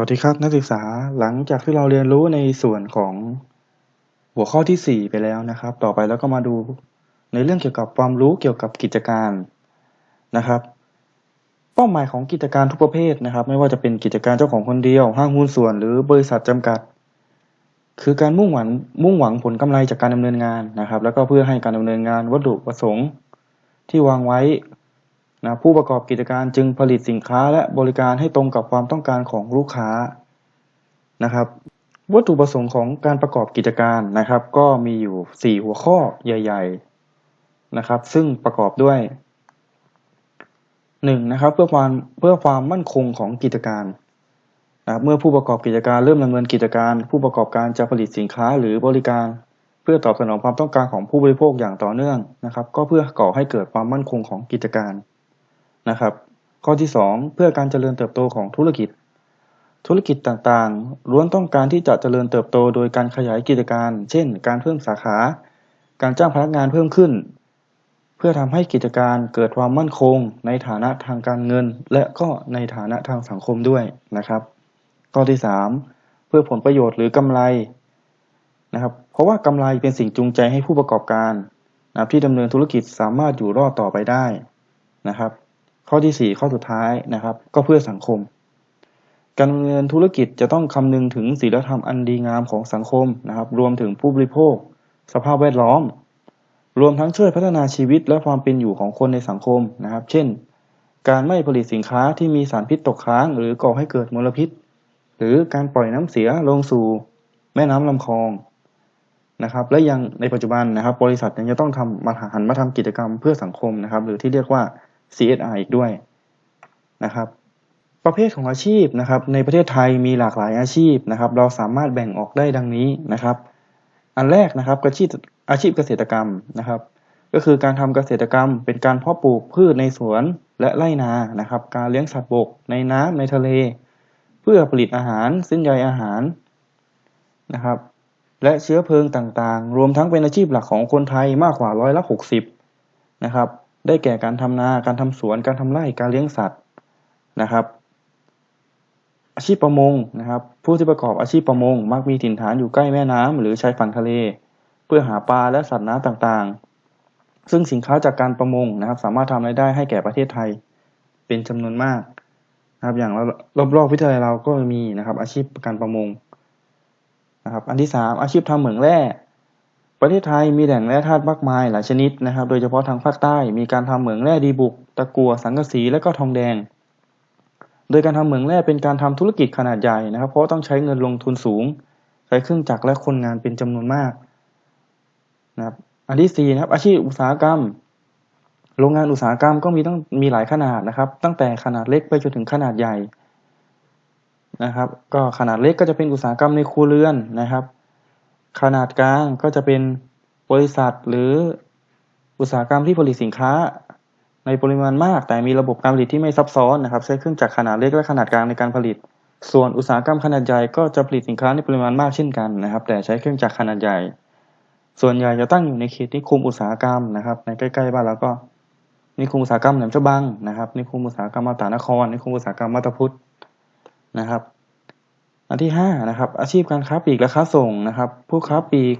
วัสดีครับนักศึกษาหลังจากที่เราเรียนรู้ในส่วนของหัวข้อที่ 4 ไปแล้วนะครับ ต่อไปแล้วก็มาดูในเรื่องเกี่ยวกับความรู้เกี่ยวกับกิจการนะครับ เป้าหมายของกิจการทุกประเภทนะครับ ไม่ว่าจะเป็นกิจการเจ้าของคนเดียว ห้างหุ้นส่วน หรือบริษัทจำกัด คือการมุ่งหวังมุ่งหวังผลกำไรจากการดำเนินงานนะครับ แล้วก็เพื่อให้การดำเนินงานวัตถุประสงค์ที่วางไว้ นะผู้ประกอบกิจการจึงผลิตสินค้าและบริการให้ตรงกับความต้องการของลูกค้านะครับ วัตถุประสงค์ของการประกอบกิจการนะครับ ก็มีอยู่ 4 หัวข้อใหญ่ ๆนะครับ ซึ่งประกอบด้วย 1. นะครับเพื่อความเพื่อความมั่นคงของกิจการนะเมื่อผู้ประกอบกิจการเริ่มดำเนินกิจการ ผู้ประกอบการจะผลิตสินค้าหรือบริการ เพื่อตอบสนองความต้องการของผู้บริโภคอย่างต่อเนื่องนะครับ ก็เพื่อก่อให้เกิดความมั่นคงของกิจการ นะครับ ข้อที่ 2 เพื่อการเจริญเติบโตของธุรกิจ ธุรกิจต่างๆล้วนต้องการที่จะเจริญเติบโตโดยการขยายกิจการ เช่น การเพิ่มสาขา การจ้างพนักงานเพิ่มขึ้น เพื่อทำให้กิจการเกิดความมั่นคง ในฐานะทางการเงิน และก็ในฐานะทางสังคมด้วยนะครับ ข้อที่ 3 เพื่อผลประโยชน์หรือกำไรนะครับ เพราะว่ากำไรเป็นสิ่งจูงใจให้ผู้ประกอบการนะที่ดำเนินธุรกิจสามารถอยู่รอดต่อไปได้นะครับ ข้อที่ 4 ข้อสุดท้ายนะครับ ก็เพื่อสังคม การดำเนินธุรกิจจะต้องคำนึงถึงศีลธรรมอันดีงามของสังคมนะครับ รวมถึงผู้บริโภค สภาพแวดล้อม รวมทั้งช่วยพัฒนาชีวิตและความเป็นอยู่ของคนในสังคมนะครับ เช่น การไม่ผลิตสินค้าที่มีสารพิษตกค้าง หรือก่อให้เกิดมลพิษ หรือการปล่อยน้ำเสียลงสู่ แม่น้ำลำคลองนะครับและยังในปัจจุบันนะครับ บริษัทยังจะต้องทำมาหันมาทำกิจกรรมเพื่อสังคมนะครับ หรือที่เรียกว่า CSR อีกด้วยนะครับ ประเภทของอาชีพนะครับ ในประเทศไทยมีหลากหลายอาชีพนะครับ เราสามารถแบ่งออกได้ดังนี้นะครับ อันแรกนะครับอาชีพอาชีพเกษตรกรรมนะครับ ก็คือการทำเกษตรกรรม เป็นการเพาะปลูกพืชในสวนและไร่นานะครับ การเลี้ยงสัตว์บกในน้ำในทะเล เพื่อผลิตอาหารสิ้นใยอาหารนะครับและเชื้อเพลิงต่างๆ รวมทั้งเป็นอาชีพหลักของคนไทยมากกว่าร้อยละหกสิบนะครับ ได้แก่การทำนา การทำสวน การทำไร่ การเลี้ยงสัตว์นะครับ อาชีพประมงนะครับ ผู้ที่ประกอบอาชีพประมง มักมีถิ่นฐานอยู่ใกล้แม่น้ำหรือชายฝั่งทะเล เพื่อหาปลาและสัตว์น้ำต่างๆ ซึ่งสินค้าจากการประมงนะครับ สามารถทำรายได้ให้แก่ประเทศไทยเป็นจำนวนมากนะครับ อย่างรอบๆวิทยาลัยเราก็มีนะครับ อาชีพการประมงนะครับ อันที่สามอาชีพทำเหมืองแร่ ประเทศไทยมีแหล่งแร่ธาตุมากมายหลายชนิดนะครับ โดยเฉพาะทางภาคใต้มีการทำเหมืองแร่ดีบุก ตะกัวสังกะสีและก็ทองแดง โดยการทำเหมืองแร่เป็นการทำธุรกิจขนาดใหญ่นะครับ เพราะต้องใช้เงินลงทุนสูง ใช้เครื่องจักรและคนงานเป็นจำนวนมากนะครับอันที่สี่นะครับ อาชีพอุตสาหกรรม โรงงานอุตสาหกรรมก็มีต้องมีหลายขนาดนะครับ ตั้งแต่ขนาดเล็กไปจนถึงขนาดใหญ่นะครับ ก็ขนาดเล็กก็จะเป็นอุตสาหกรรมในครัวเรือนนะครับ ขนาดกลางก็จะเป็นบริษัทหรืออุตสาหกรรมที่ผลิตสินค้า ในปริมาณมาก แต่มีระบบการผลิตที่ไม่ซับซ้อนนะครับ ใช้เครื่องจักรขนาดเล็กและขนาดกลางในการผลิต ส่วนอุตสาหกรรมขนาดใหญ่ก็จะผลิตสินค้าในปริมาณมากเช่นกันนะครับ แต่ใช้เครื่องจักรขนาดใหญ่ ส่วนใหญ่จะตั้งอยู่ในเขตนิคมอุตสาหกรรมนะครับ ในใกล้ๆบ้านเราก็นิคมอุตสาหกรรมแหลมฉบังนะครับนิคมอุตสาหกรรมมาตานครนิคมอุตสาหกรรมมาตาพุทธนะครับ อันที่ห้านะครับอาชีพการค้าปลีกและค้าส่งนะครับ ผู้ค้าปลีก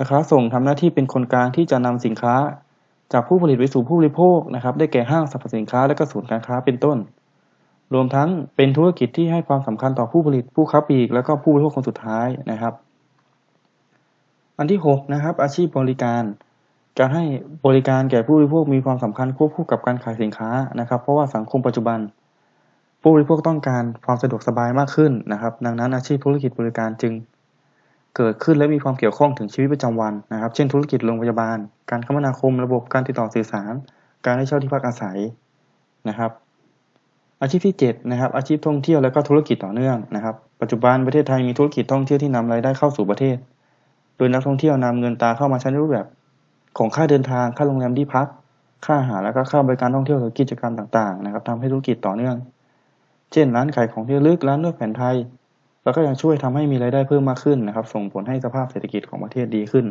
นะครับส่งทำหน้าที่เป็นคนกลางที่จะนำสินค้า จากผู้ผลิตไปสู่ผู้บริโภคนะครับ ได้แก่ห้างสรรพสินค้าและก็ศูนย์การค้าเป็นต้น รวมทั้งเป็นธุรกิจที่ให้ความสำคัญต่อผู้ผลิตผู้ค้าปลีกแล้วก็ผู้บริโภคคนสุดท้ายนะครับ อันที่6นะครับอาชีพบริการการให้บริการแก่ผู้บริโภคมีความสำคัญควบคู่กับการขายสินค้านะครับ เพราะว่าสังคมปัจจุบัน ผู้บริโภคต้องการความสะดวกสบายมากขึ้นนะครับ ดังนั้นอาชีพธุรกิจบริการจึงเกิดขึ้นและมีความเกี่ยวข้องถึงชีวิตประจำวันนะครับ เช่น ธุรกิจโรงพยาบาล การคมนาคม ระบบการติดต่อสื่อสาร การให้เช่าที่พักอาศัยนะครับ อาชีพที่7นะครับ อาชีพท่องเที่ยวและก็ธุรกิจต่อเนื่องนะครับ ปัจจุบันประเทศไทยมีธุรกิจท่องเที่ยวที่นำรายได้เข้าสู่ประเทศ โดยนักท่องเที่ยวนำเงินตาเข้ามาใช้ในรูปแบบ ของค่าเดินทาง ค่าโรงแรมที่พัก ค่าอาหาร และก็ค่าบริการท่องเที่ยวหรือกิจกรรมต่างๆ นะครับทำให้ธุรกิจต่อเนื่อง เช่นร้านขายของที่ระลึกร้านนวดแผนไทย แล้วก็ยังช่วยทำให้มีรายได้เพิ่มมากขึ้นนะครับ ส่งผลให้สภาพเศรษฐกิจของประเทศดีขึ้น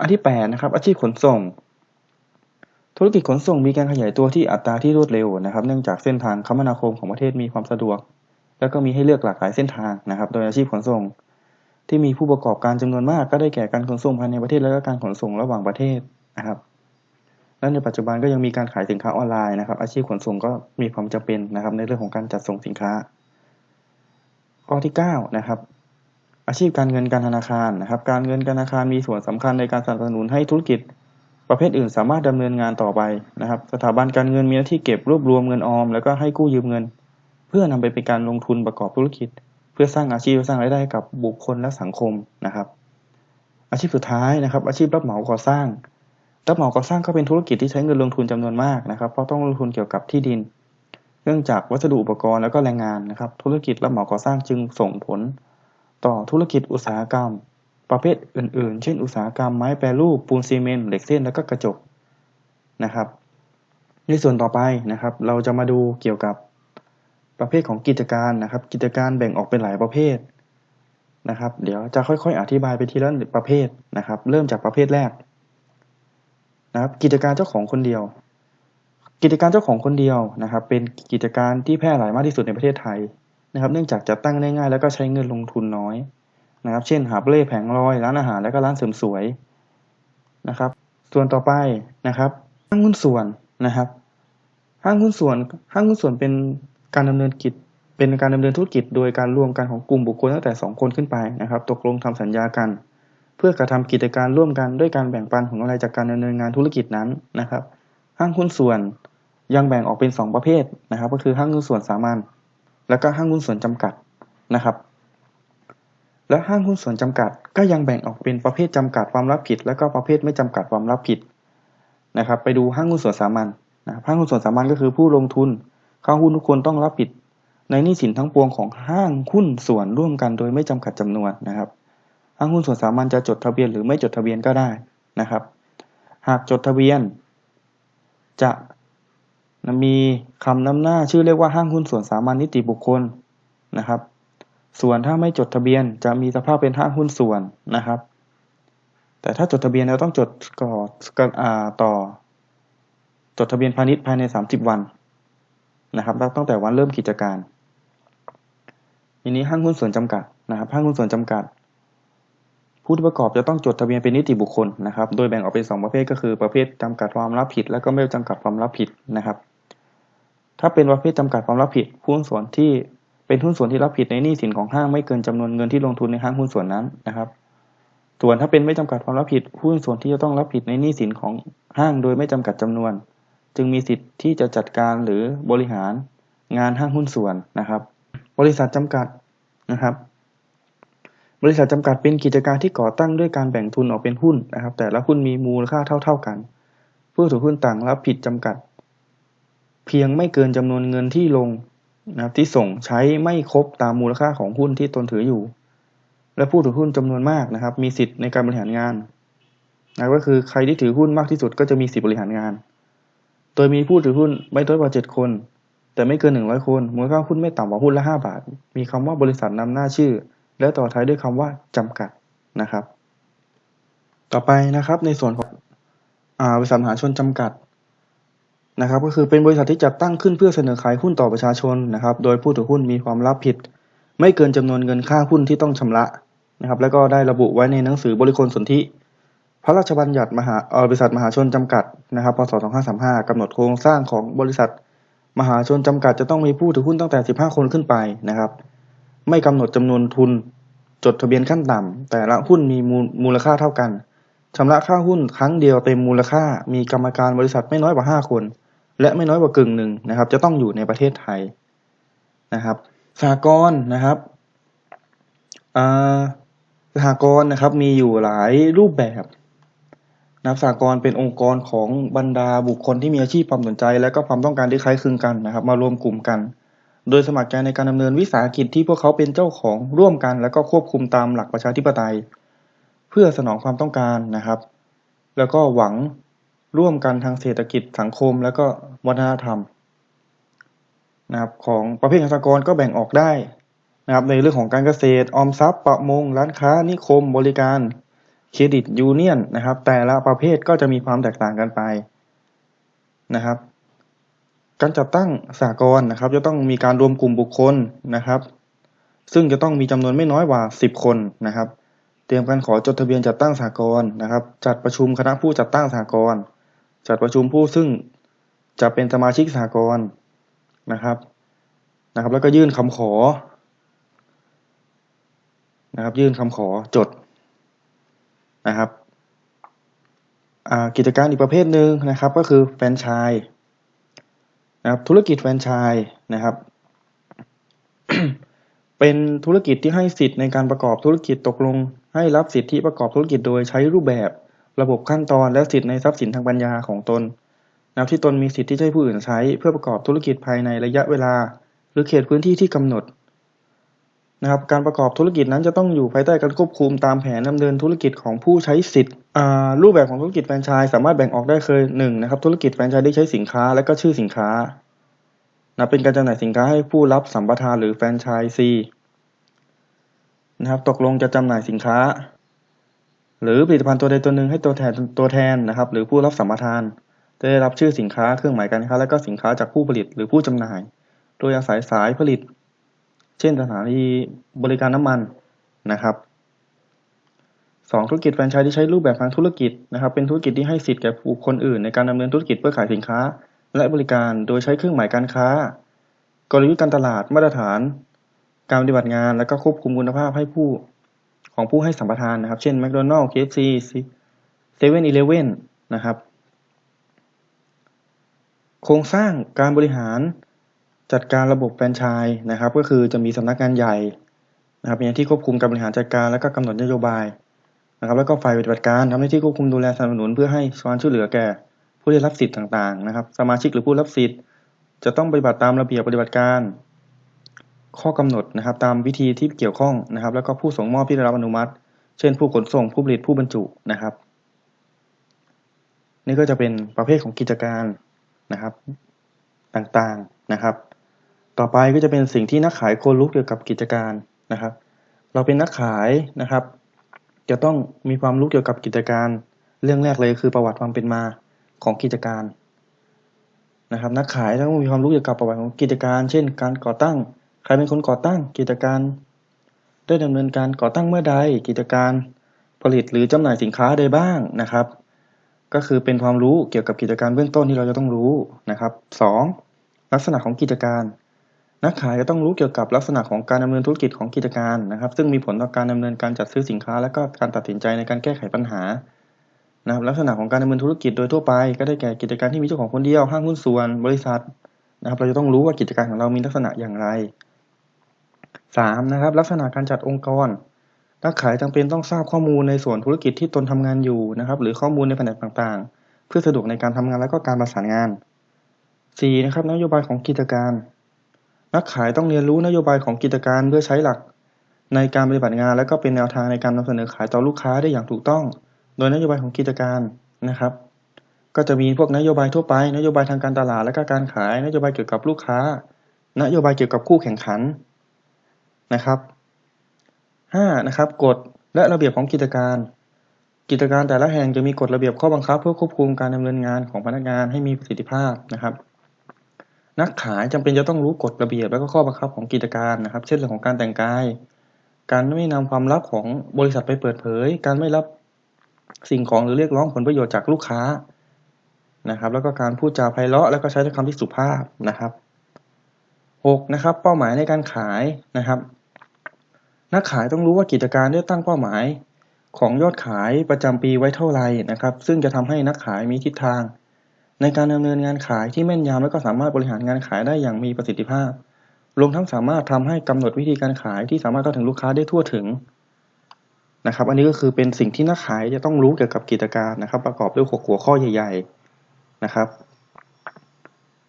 อันที่8นะครับอาชีพขนส่ง ธุรกิจขนส่งมีการขยายตัวที่อัตราที่รวดเร็วนะครับ เนื่องจากเส้นทางคมนาคมของประเทศมีความสะดวก แล้วก็มีให้เลือกหลากหลายเส้นทางนะครับ โดยอาชีพขนส่ง ที่มีผู้ประกอบการจำนวนมากก็ได้แก่การขนส่งภายในประเทศและก็การขนส่งระหว่างประเทศนะครับ และในปัจจุบันก็ยังมีการขายสินค้าออนไลน์นะครับ อาชีพขนส่งก็มีความจำเป็นนะครับ ในเรื่องของการจัดส่งสินค้า ข้อที่เก้านะครับอาชีพการเงินการธนาคารนะครับ การเงินการธนาคารมีส่วนสำคัญในการสนับสนุนให้ธุรกิจ ประเภทอื่นสามารถดำเนินงานต่อไปนะครับ สถาบันการเงินมีหน้าที่เก็บรวบรวมเงินออม แล้วก็ให้กู้ยืมเงิน เพื่อนำไปเป็นการลงทุนประกอบธุรกิจ เพื่อสร้างอาชีพและสร้างรายได้ให้กับบุคคลและสังคมนะครับ อาชีพสุดท้ายนะครับ อาชีพรับเหมาก่อสร้าง รับเหมาก่อสร้างก็เป็นธุรกิจที่ใช้เงินลงทุนจำนวนมากนะครับ เพราะต้องลงทุนเกี่ยวกับที่ดิน เนื่องจากวัสดุอุปกรณ์แล้วก็แรงงานนะครับ ธุรกิจรับเหมาก่อสร้างจึงส่งผล ต่อธุรกิจอุตสาหกรรม ประเภทอื่น ๆ เช่น อุตสาหกรรมไม้แปรรูปปูนซีเมนต์เหล็กเส้นแล้วก็กระจกนะครับ ในส่วนต่อไปนะครับ เราจะมาดูเกี่ยวกับประเภทของกิจการนะครับ กิจการแบ่งออกเป็นหลายประเภทนะครับ เดี๋ยวจะค่อย ๆ อธิบายไปทีละประเภทนะครับ เริ่มจากประเภทแรก นะครับ กิจการเจ้าของคนเดียว กิจการเจ้าของคนเดียวนะครับ เป็นกิจการที่แพร่หลายมากที่สุดในประเทศไทยนะครับ เนื่องจากจะตั้งได้ง่ายแล้วก็ใช้เงินลงทุนน้อยนะครับ เช่นหาบเล่แผงลอยร้านอาหารและก็ร้านเสริมสวยนะครับ ส่วนต่อไปนะครับห้างหุ้นส่วนนะครับห้างหุ้นส่วนห้างหุ้นส่วนเป็นการดำเนินกิจเป็นการดำเนินธุรกิจโดยการร่วมกันของกลุ่มบุคคลตั้งแต่ 2 คนขึ้นไปนะครับ ตกลงทำสัญญากัน เพื่อกระทำกิจการร่วมกันด้วยการแบ่งปันผลกำไรจากการดำเนินงานธุรกิจนั้นนะครับห้างหุ้นส่วนยังแบ่งออกเป็น 2 ประเภทนะครับ ก็คือห้างหุ้นส่วนสามัญแล้วก็ห้างหุ้นส่วนจำกัดนะครับ และห้างหุ้นส่วนจำกัด ก็ยังแบ่งออกเป็นประเภทจำกัดความรับผิด และก็ประเภทไม่จำกัดความรับผิดนะครับ ไปดูห้างหุ้นส่วนสามัญนะครับห้างหุ้นส่วนสามัญก็คือผู้ลงทุนเข้าหุ้นทุกคนต้องรับผิด ในหนี้สินทั้งปวงของห้างหุ้นส่วนร่วมกันโดยไม่จำกัดจำนวนนะครับ ห้างหุ้นส่วนสามัญจะจดทะเบียนหรือไม่จดทะเบียนก็ได้นะครับ หากจดทะเบียน จะมีคำนำหน้าชื่อเรียกว่าห้างหุ้นส่วนสามัญนิติบุคคลนะครับ ส่วนถ้าไม่จดทะเบียนจะมีสภาพเป็นห้างหุ้นส่วนนะครับ แต่ถ้าจดทะเบียนเราต้องจดก่อนอ่าต่อ จดทะเบียนพาณิชย์ภายใน 30 วันนะครับตั้งแต่วันเริ่มกิจการทีนี้ห้างหุ้นส่วนจำกัดนะครับห้างหุ้นส่วนจำกัด ผู้ประกอบจะต้องจดทะเบียนเป็นนิติบุคคลนะครับ โดยแบ่งออกเป็น 2 ประเภทก็คือประเภทจำกัดความรับผิด และก็ไม่จำกัดความรับผิดนะครับ ถ้าเป็นประเภทจำกัดความรับผิดผู้หุ้นส่วนที่เป็นหุ้นส่วนที่รับผิดในหนี้สินของห้างไม่เกินจำนวนเงินที่ลงทุนในห้างหุ้นส่วนนั้นนะครับ ส่วนถ้าเป็นไม่จำกัดความรับผิดหุ้นส่วนที่จะต้องรับผิดในหนี้สินของห้างโดยไม่จำกัดจำนวน จึงมีสิทธิ์ที่จะจัดการหรือบริหารงานห้างหุ้นส่วนนะครับ บริษัทจำกัดนะครับ บริษัทจำกัดเป็นกิจการที่ก่อตั้งด้วยการแบ่งทุนออกเป็นหุ้นนะครับ แต่ละหุ้นมีมูลค่าเท่า ๆกัน ผู้ถือหุ้นต่างรับผิดจำกัด เพียงไม่เกินจำนวนเงินที่ลงนะครับที่ส่งใช้ไม่ครบตามมูลค่าของหุ้นที่ตนถืออยู่ และผู้ถือหุ้นจำนวนมากนะครับ มีสิทธิ์ในการบริหารงานนะก็คือใครที่ถือหุ้นมากที่สุดก็จะมีสิทธิบริหารงาน โดยมีผู้ถือหุ้นไม่น้อยกว่าเจ็ดคน แต่ไม่เกินหนึ่งร้อยคน มูลค่าหุ้นไม่ต่ำกว่าหุ้นละห้าบาท มีคำว่าบริษัทนำหน้าชื่อ และต่อท้ายด้วยคำว่าจำกัดนะครับ ต่อไปนะครับในส่วนของอบริษัทมหาชนจำกัดนะครับ ก็คือเป็นบริษัทที่จัดตั้งขึ้นเพื่อเสนอขายหุ้นต่อประชาชนนะครับ โดยผู้ถือหุ้นมีความรับผิด ไม่เกินจำนวนเงินค่าหุ้นที่ต้องชำระนะครับ แล้วก็ได้ระบุไว้ในหนังสือบริคลสนธิพระราชบัญญัติมหาบริษัทมหาชนจำกัดนะครับพศ2535กำหนดโครงสร้างของบริษัท มหาชนจำกัดจะต้องมีผู้ถือหุ้นตั้งแต่ 15 คนขึ้นไปนะครับ ไม่กำหนดจำนวนทุน จดทะเบียนขั้นต่ำแต่ละหุ้นมีมูลมูลค่าเท่ากันชำระค่าหุ้นครั้งเดียวเต็มมูลค่า มีกรรมการบริษัทไม่น้อยกว่า 5 คน และไม่น้อยกว่ากึ่งหนึ่งนะครับ จะต้องอยู่ในประเทศไทยนะครับสหกรณ์นะครับสหกรณ์นะครับมีอยู่หลายรูปแบบนับสหกรณ์เป็นองค์กรของบรรดาบุคคลที่มีอาชีพความสนใจ และก็ความต้องการที่คล้ายคลึงกันนะครับ มารวมกลุ่มกัน โดยสมัครใจในการดำเนินวิสาหกิจที่พวกเขาเป็นเจ้าของร่วมกัน แล้วก็ควบคุมตามหลักประชาธิปไตย เพื่อสนองความต้องการนะครับ แล้วก็หวังร่วมกันทางเศรษฐกิจสังคม แล้วก็วัฒนธรรมนะครับของประเภทสหกรณ์ก็แบ่งออกได้นะครับในเรื่องของการเกษตรออมทรัพย์ ประมง ร้านค้า นิคม บริการเครดิตยูเนียนนะครับ แต่ละประเภทก็จะมีความแตกต่างกันไปนะครับ การจัดตั้งสหกรณ์นะครับจะต้องมีการรวมกลุ่มบุคคลนะครับ ซึ่งจะต้องมีจำนวนไม่น้อยกว่า 10 คนนะครับ เตรียมการขอจดทะเบียนจัดตั้งสหกรณ์นะครับ จัดประชุมคณะผู้จัดตั้งสหกรณ์จัดประชุมผู้ซึ่งจะเป็นสมาชิกสหกรณ์นะครับนะครับ แล้วก็ยื่นคำขอนะครับ ยื่นคำขอจดนะครับกิจการอีกประเภทหนึ่งนะครับ ก็คือแฟรนไชส์ นะครับธุรกิจแฟรนไชส์นะครับ เป็นธุรกิจที่ให้สิทธิ์ในการประกอบธุรกิจตกลง ให้รับสิทธิประกอบธุรกิจโดยใช้รูปแบบ ระบบขั้นตอนและสิทธิในทรัพย์สินทางปัญญาของตนนะครับที่ตนมีสิทธิที่ให้ผู้อื่นใช้ เพื่อประกอบธุรกิจภายในระยะเวลา หรือเขตพื้นที่ที่กำหนด นะครับการประกอบธุรกิจนั้นจะต้องอยู่ภายใต้การควบคุมตามแผนดำเนินธุรกิจของผู้ใช้สิทธิ์รูปแบบของธุรกิจแฟรนไชส์สามารถแบ่งออกได้เคยหนึ่งนะครับธุรกิจแฟรนไชส์ได้ใช้สินค้าและก็ชื่อสินค้านะเป็นการจำหน่ายสินค้าให้ผู้รับสัมปทานหรือแฟรนไชส์ซีนะครับตกลงจะจำหน่ายสินค้า หรือผลิตภัณฑ์ตัวใดตัวหนึ่งให้ตัวแทนตัวแทนนะครับ หรือผู้รับสัมปทานได้รับชื่อสินค้าเครื่องหมายการค้าและก็สินค้าจากผู้ผลิตหรือผู้จำหน่าย โดยอาศัยสายผลิต เช่นสถานีบริการน้ำมันนะครับสองธุรกิจแฟรนไชส์ที่ใช้รูปแบบทางธุรกิจนะครับ เป็นธุรกิจที่ให้สิทธิ์แก่บุคคลอื่นในการดำเนินธุรกิจเพื่อขายสินค้า และบริการโดยใช้เครื่องหมายการค้า กลยุทธ์การตลาดมาตรฐาน การปฏิบัติงาน และก็ควบคุมคุณภาพให้ผู้ของผู้ให้สัมปทานนะครับ เช่น McDonald's KFC 7-Eleven นะครับ โครงสร้างการบริหาร จัดการระบบแฟรนไชส์นะครับ ก็คือจะมีสำนักงานใหญ่นะครับมีหน้าที่ควบคุมการบริหารจัดการและก็กำหนดนโยบายนะครับ แล้วก็ฝ่ายปฏิบัติการทำหน้าที่ควบคุมดูแลสนับสนุนเพื่อให้ความช่วยเหลือแก่ ผู้ได้รับสิทธิ์ต่างๆ นะครับ สมาชิกหรือผู้รับสิทธิ์ จะต้องปฏิบัติตามระเบียบปฏิบัติการ ข้อกำหนดนะครับ ตามวิธีที่เกี่ยวข้องนะครับ แล้วก็ผู้ส่งมอบที่ได้รับอนุมัติ เช่น ผู้ขนส่งผู้ผลิตผู้บรรจุนะครับ นี่ก็จะเป็นประเภทของกิจการนะครับต่างๆนะครับ ต่อไปก็จะเป็นสิ่งที่นักขายควรรู้เกี่ยวกับกิจการนะครับ เราเป็นนักขายนะครับ จะต้องมีความรู้เกี่ยวกับกิจการ เรื่องแรกเลยคือประวัติความเป็นมาของกิจการนะครับ นักขายต้องมีความรู้เกี่ยวกับประวัติของกิจการ เช่น การก่อตั้ง ใครเป็นคนก่อตั้งกิจการ ได้ดำเนินการก่อตั้งเมื่อใดกิจการผลิตหรือจำหน่ายสินค้าใดบ้างนะครับ ก็คือเป็นความรู้เกี่ยวกับกิจการเบื้องต้นที่เราจะต้องรู้นะครับ 2. ลักษณะของกิจการ นักขายจะต้องรู้เกี่ยวกับลักษณะของการดำเนินธุรกิจของกิจการนะครับ ซึ่งมีผลต่อการดำเนินการจัดซื้อสินค้า และก็การตัดสินใจในการแก้ไขปัญหานะครับลักษณะของการดำเนินธุรกิจโดยทั่วไป ก็ได้แก่กิจการที่มีเจ้าของคนเดียวห้างหุ้นส่วนบริษัทนะครับเราจะต้องรู้ว่ากิจการของเรามีลักษณะอย่างไร 3. นะครับลักษณะการจัดองค์กรนักขายจำเป็นต้องทราบข้อมูลในส่วนธุรกิจที่ตนทำงานอยู่นะครับหรือข้อมูลในแผนกต่างๆ เพื่อสะดวกในการทำงานและก็การประสานงาน 4. นะครับนโยบายของกิจการ นักขายต้องเรียนรู้นโยบายของกิจการเพื่อใช้หลักในการปฏิบัติงาน และก็เป็นแนวทางในการนำเสนอขายต่อลูกค้าได้อย่างถูกต้อง โดยนโยบายของกิจการนะครับ ก็จะมีพวกนโยบายทั่วไป นโยบายทางการตลาดและก็การขายนโยบายเกี่ยวกับลูกค้า นโยบายเกี่ยวกับคู่แข่งขันนะครับห้านะครับกฎและระเบียบของกิจการ กิจการแต่ละแห่งจะมีกฎระเบียบข้อบังคับ เพื่อควบคุมการดำเนินงานของพนักงานให้มีประสิทธิภาพนะครับ นักขายจำเป็นจะต้องรู้กฎระเบียบและก็ข้อบังคับของกิจการนะครับ เช่นเรื่องของการแต่งกาย การไม่นำความลับของบริษัทไปเปิดเผย การไม่รับสิ่งของหรือเรียกร้องผลประโยชน์จากลูกค้านะครับ แล้วก็การพูดจาไพเราะแล้วก็ใช้คำที่สุภาพนะครับหกนะครับ เป้าหมายในการขายนะครับ นักขายต้องรู้ว่ากิจการได้ตั้งเป้าหมายของยอดขายประจำปีไว้เท่าไหร่นะครับ ซึ่งจะทำให้นักขายมีทิศทาง ในการดำเนินงานขายที่แม่นยำและก็สามารถบริหารงานขายได้อย่างมีประสิทธิภาพ รวมทั้งสามารถทำให้กำหนดวิธีการขายที่สามารถเข้าถึงลูกค้าได้ทั่วถึงนะครับ อันนี้ก็คือเป็นสิ่งที่นักขายจะต้องรู้เกี่ยวกับกิจการนะครับ ประกอบด้วยหกหัวข้อใหญ่ ๆนะครับ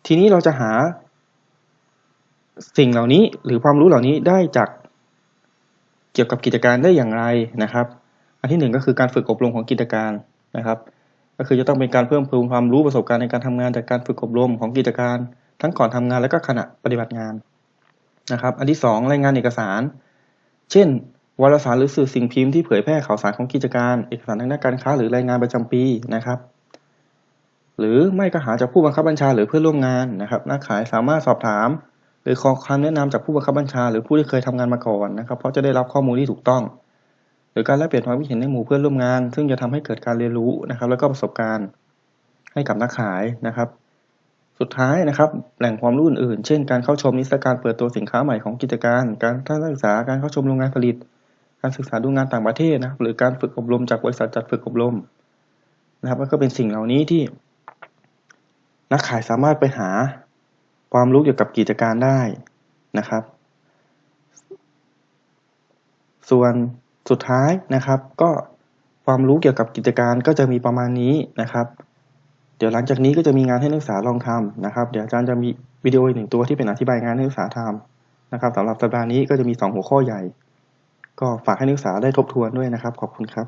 ทีนี้เราจะหา สิ่งเหล่านี้หรือความรู้เหล่านี้ได้จากเกี่ยวกับกิจการได้อย่างไรนะครับ อันที่หนึ่งก็คือการฝึกอบรมของกิจการนะครับ ก็คือจะต้องเป็นการเพิ่มพูนความรู้ประสบการณ์ในการทำงานจากการฝึกอบรมของกิจการ ทั้งก่อนทำงานและก็ขณะปฏิบัติงานนะครับ อันที่ 2 รายงานเอกสาร เช่น วารสารหรือสื่อสิ่งพิมพ์ที่เผยแพร่ข่าวสารของกิจการ เอกสารทางด้านการค้าหรือรายงานประจำปีนะครับ หรือไม่ก็หาจากผู้บังคับบัญชาหรือเพื่อนร่วมงานนะครับนักขายสามารถสอบถาม หรือขอคำแนะนำจากผู้บังคับบัญชา หรือผู้ที่เคยทำงานมาก่อนนะครับ เพราะจะได้รับข้อมูลที่ถูกต้อง รือการแลกเปลี่ยนความคิดเห็นในหมู่เพื่อนร่วมงาน ซึ่งจะทำให้เกิดการเรียนรู้นะครับ แล้วก็ประสบการณ์ให้กับนักขายนะครับ สุดท้ายนะครับ แหล่งความรู้อื่นๆ เช่น การเข้าชมนิทรรศการเปิดตัวสินค้าใหม่ของกิจการ การทัศนศึกษา การเข้าชมโรงงานผลิต การศึกษาดูงานต่างประเทศนะครับ หรือการฝึกอบรมจากบริษัทจัดฝึกอบรมนะครับก็เป็นสิ่งเหล่านี้ที่ นักขายสามารถไปหาความรู้เกี่ยวกับกิจการได้นะครับ ส่วน สุดท้ายนะครับก็ความรู้เกี่ยวกับกิจการก็จะมีประมาณนี้นะครับ เดี๋ยวหลังจากนี้ก็จะมีงานให้นักศึกษาลองทำนะครับ เดี๋ยวอาจารย์จะมีวิดีโออีกหนึ่งตัวที่เป็นอธิบายงานให้นักศึกษาทำนะครับสำหรับสัปดาห์นี้ก็จะมีสองหัวข้อใหญ่ ก็ฝากให้นักศึกษาได้ทบทวนด้วยนะครับ ขอบคุณครับ